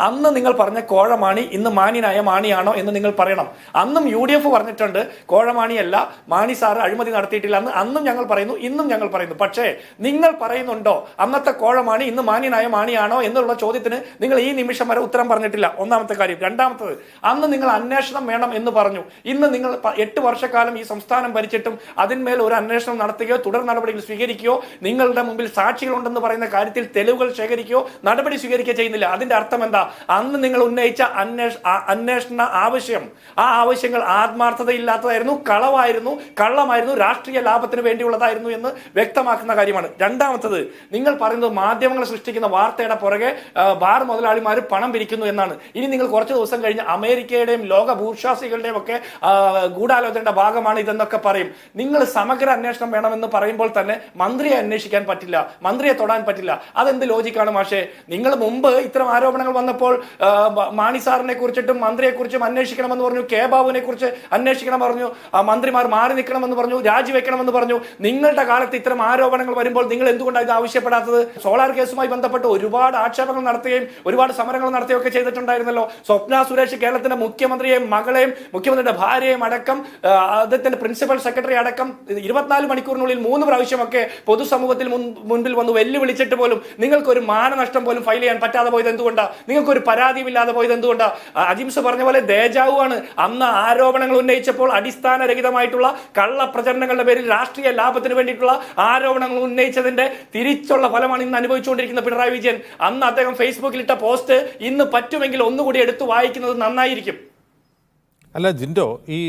അന്ന് നിങ്ങൾ പറഞ്ഞ കോഴമാണി ഇന്ന് മാന്യനായ മാണിയാണോ എന്ന് നിങ്ങൾ പറയണം. അന്നും യു ഡി എഫ് പറഞ്ഞിട്ടുണ്ട് കോഴമാണിയല്ല മാണി സാറ് അഴിമതി നടത്തിയിട്ടില്ല അന്ന് അന്നും ഞങ്ങൾ പറയുന്നു ഇന്നും ഞങ്ങൾ പറയുന്നു. പക്ഷേ നിങ്ങൾ പറയുന്നുണ്ടോ അന്നത്തെ കോഴമാണി ഇന്ന് മാന്യനായ മാണിയാണോ എന്നുള്ള ചോദ്യത്തിന് നിങ്ങൾ ഈ നിമിഷം വരെ ഉത്തരം പറഞ്ഞിട്ടില്ല. ഒന്നാമത്തെ കാര്യം. രണ്ടാമത്തത് അന്ന് നിങ്ങൾ അന്വേഷണം വേണം എന്ന് പറഞ്ഞു. ഇന്ന് നിങ്ങൾ എട്ട് വർഷക്കാലം ഈ സംസ്ഥാനം ഭരിച്ചിട്ടും അതിന്മേൽ ഒരു അന്വേഷണം നടത്തുകയോ തുടർ നടപടികൾ സ്വീകരിക്കുകയോ നിങ്ങളുടെ മുമ്പിൽ സാക്ഷികളുണ്ടെന്ന് പറയുന്ന കാര്യത്തിൽ തെളിവുകൾ ശേഖരിക്കുകയോ നടപടി സ്വീകരിക്കുകയോ ചെയ്യുന്നില്ല. അതിന്റെ അർത്ഥം എന്താ? അന്ന് നിങ്ങൾ ഉന്നയിച്ച അന്വേഷ അന്വേഷണ ആവശ്യം. ആ ആവശ്യങ്ങൾ ആത്മാർത്ഥതയില്ലാത്തതായിരുന്നു കളവായിരുന്നു കള്ളമായിരുന്നു രാഷ്ട്രീയ ലാഭത്തിന് വേണ്ടിയുള്ളതായിരുന്നു എന്ന് വ്യക്തമാക്കുന്ന കാര്യമാണ്. രണ്ടാമത്തത് നിങ്ങൾ പറയുന്നത് മാധ്യമങ്ങൾ സൃഷ്ടിക്കുന്ന വാർത്തയുടെ പുറകെ ബാർ മുതലാളിമാർ പണം പിരിക്കുന്നു എന്നാണ്. ഇനി നിങ്ങൾ കുറച്ച് ദിവസം കഴിഞ്ഞ് അമേരിക്കയുടെയും ലോക ഭൂഷാസികളുടെയും ഒക്കെ ഗൂഢാലോചനയുടെ ഭാഗമാണ് ഇതെന്നൊക്കെ പറയും. നിങ്ങൾ സമഗ്ര അന്വേഷണം വേണമെന്ന് പറയുമ്പോൾ തന്നെ മന്ത്രിയെ അന്വേഷിക്കാൻ പറ്റില്ല മന്ത്രിയെ തൊടാൻ പറ്റില്ല. അതെന്ത് ലോജിക്കാണ് മാഷേ? നിങ്ങൾ മുമ്പ് ഇത്തരം ആരോപണങ്ങൾ വന്നപ്പോൾ ആ, മാണി സാറിനെ കുറിച്ചിട്ടും മന്ത്രിയെ കുറിച്ചും അന്വേഷിക്കണമെന്ന് പറഞ്ഞു കെ ബാബുവിനെ കുറിച്ച് അന്വേഷിക്കണം പറഞ്ഞു മന്ത്രിമാർ മാറി നിൽക്കണമെന്ന് പറഞ്ഞു രാജിവെക്കണമെന്ന് പറഞ്ഞു. നിങ്ങളുടെ കാലത്ത് ഇത്തരം ആരോപണങ്ങൾ വരുമ്പോൾ നിങ്ങൾ എന്തുകൊണ്ടാണ് ഇത് ആവശ്യപ്പെടാത്തത്? സോളാർ കേസുമായി ബന്ധപ്പെട്ട് ഒരുപാട് ആക്ഷേപങ്ങൾ നടത്തുകയും ഒരുപാട് സമരങ്ങൾ നടത്തുകയും ഒക്കെ ചെയ്തിട്ടുണ്ടായിരുന്നല്ലോ. സ്വപ്ന സുരേഷ് കേരളത്തിന്റെ മുഖ്യമന്ത്രിയെയും മകളെയും മുഖ്യമന്ത്രിയുടെ ഭാര്യയും അടക്കം അദ്ദേഹത്തിന്റെ പ്രിൻസിപ്പൽ സെക്രട്ടറി അടക്കം ഇരുപത്തിനാല് മണിക്കൂറിനുള്ളിൽ മൂന്ന് പ്രാവശ്യമൊക്കെ പൊതുസമൂഹത്തിൽ മുൻപിൽ വന്ന് വെല്ലുവിളിച്ചിട്ട് പോലും നിങ്ങൾക്ക് ഒരു മാനനഷ്ടം പോലും ഫയൽ ചെയ്യാൻ പറ്റാതെ പോയത് എന്തുകൊണ്ടാണ് നിങ്ങൾക്ക് ഒരു പരാതിയുമില്ലാതെ പോയത് എന്തുകൊണ്ടാണ് അജിംസ് പറഞ്ഞ പോലെ ദേജാവു ആണ് അന്ന് ആരോപണങ്ങൾ ഉന്നയിച്ചപ്പോൾ അടിസ്ഥാനരഹിതമായിട്ടുള്ള കള്ള പ്രചരണങ്ങളുടെ പേരിൽ രാഷ്ട്രീയ ലാഭത്തിന് വേണ്ടിയിട്ടുള്ള ആരോപണങ്ങൾ ഉന്നയിച്ചതിന്റെ തിരിച്ചുള്ള ഫലമാണ് ഇന്ന് അനുഭവിച്ചുകൊണ്ടിരിക്കുന്ന പിണറായി വിജയൻ. അന്ന് അദ്ദേഹം ഫേസ്ബുക്കിൽ ഇട്ട പോസ്റ്റ് ഇന്ന് പറ്റുമെങ്കിൽ ഒന്നുകൂടി എടുത്തു വായിക്കുന്നത് നന്നായിരിക്കും. അല്ല ജിൻഡോ ഈ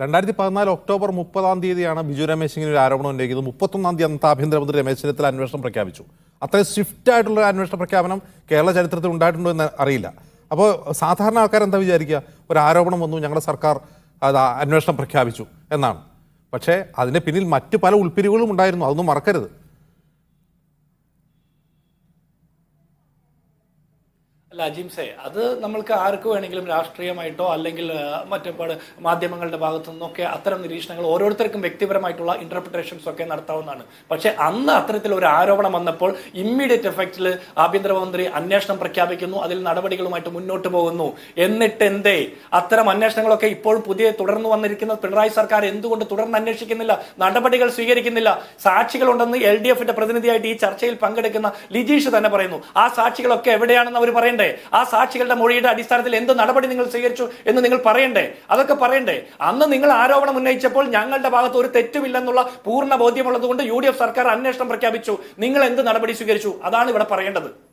രണ്ടായിരത്തി പതിനാല് ഒക്ടോബർ മുപ്പതാം തീയതിയാണ് ബിജു രമേശ് ഇങ്ങനെ ഒരു ആരോപണം ഉന്നയിക്കുന്നത്. മുപ്പത്തൊന്നാം തീയതി അന്നത്തെ ആഭ്യന്തരമന്ത്രി രമേശ് ചെന്നിത്തല അന്വേഷണം പ്രഖ്യാപിച്ചു. അത്രയും സ്വിഫ്റ്റ് ആയിട്ടുള്ള അന്വേഷണ പ്രഖ്യാപനം കേരള ചരിത്രത്തിൽ ഉണ്ടായിട്ടുണ്ടോ എന്ന് അറിയില്ല. അപ്പോൾ സാധാരണ ആൾക്കാർ എന്താ വിചാരിക്കുക ഒരു ആരോപണം വന്നു ഞങ്ങളുടെ സർക്കാർ അത് അന്വേഷണം പ്രഖ്യാപിച്ചു എന്നാണ്. പക്ഷേ അതിന് പിന്നിൽ മറ്റ് പല ഉൾപ്പിരിവുകളും ഉണ്ടായിരുന്നു അതൊന്നും മറക്കരുത്. അല്ല അജിംസെ അത് നമ്മൾക്ക് ആർക്ക് വേണമെങ്കിലും രാഷ്ട്രീയമായിട്ടോ അല്ലെങ്കിൽ മറ്റേപാട് മാധ്യമങ്ങളുടെ ഭാഗത്തു നിന്നൊക്കെ അത്തരം നിരീക്ഷണങ്ങൾ ഓരോരുത്തർക്കും വ്യക്തിപരമായിട്ടുള്ള ഇന്റർപ്രിട്ടേഷൻസ് ഒക്കെ നടത്താവുന്നതാണ്. പക്ഷേ അന്ന് അത്തരത്തിൽ ഒരു ആരോപണം വന്നപ്പോൾ ഇമ്മീഡിയറ്റ് എഫക്റ്റിൽ ആഭ്യന്തരമന്ത്രി അന്വേഷണം പ്രഖ്യാപിക്കുന്നു അതിൽ നടപടികളുമായിട്ട് മുന്നോട്ട് പോകുന്നു. എന്നിട്ട് എന്തേ അത്തരം അന്വേഷണങ്ങളൊക്കെ ഇപ്പോൾ പുതിയ തുടർന്നു വന്നിരിക്കുന്ന പിണറായി സർക്കാർ എന്തുകൊണ്ട് തുടർന്ന് അന്വേഷിക്കുന്നില്ല നടപടികൾ സ്വീകരിക്കുന്നില്ല? സാക്ഷികളുണ്ടെന്ന് എൽ ഡി എഫിന്റെ പ്രതിനിധിയായിട്ട് ഈ ചർച്ചയിൽ പങ്കെടുക്കുന്ന ലിജീഷ് തന്നെ പറയുന്നു. ആ സാക്ഷികളൊക്കെ എവിടെയാണെന്ന് അവർ പറയണ്ടേ? ആ സാക്ഷികളുടെ മൊഴിയുടെ അടിസ്ഥാനത്തിൽ എന്ത് നടപടി നിങ്ങൾ സ്വീകരിച്ചു എന്ന് നിങ്ങൾ പറയണ്ടേ? അതൊക്കെ പറയണ്ടേ? അന്ന് നിങ്ങൾ ആരോപണം ഉന്നയിച്ചപ്പോൾ ഞങ്ങളുടെ ഭാഗത്ത് ഒരു തെറ്റുമില്ലെന്നുള്ള പൂർണ ബോധ്യമുള്ളത് കൊണ്ട് യു സർക്കാർ അന്വേഷണം പ്രഖ്യാപിച്ചു. നിങ്ങൾ എന്ത് നടപടി സ്വീകരിച്ചു? അതാണ് ഇവിടെ പറയേണ്ടത്.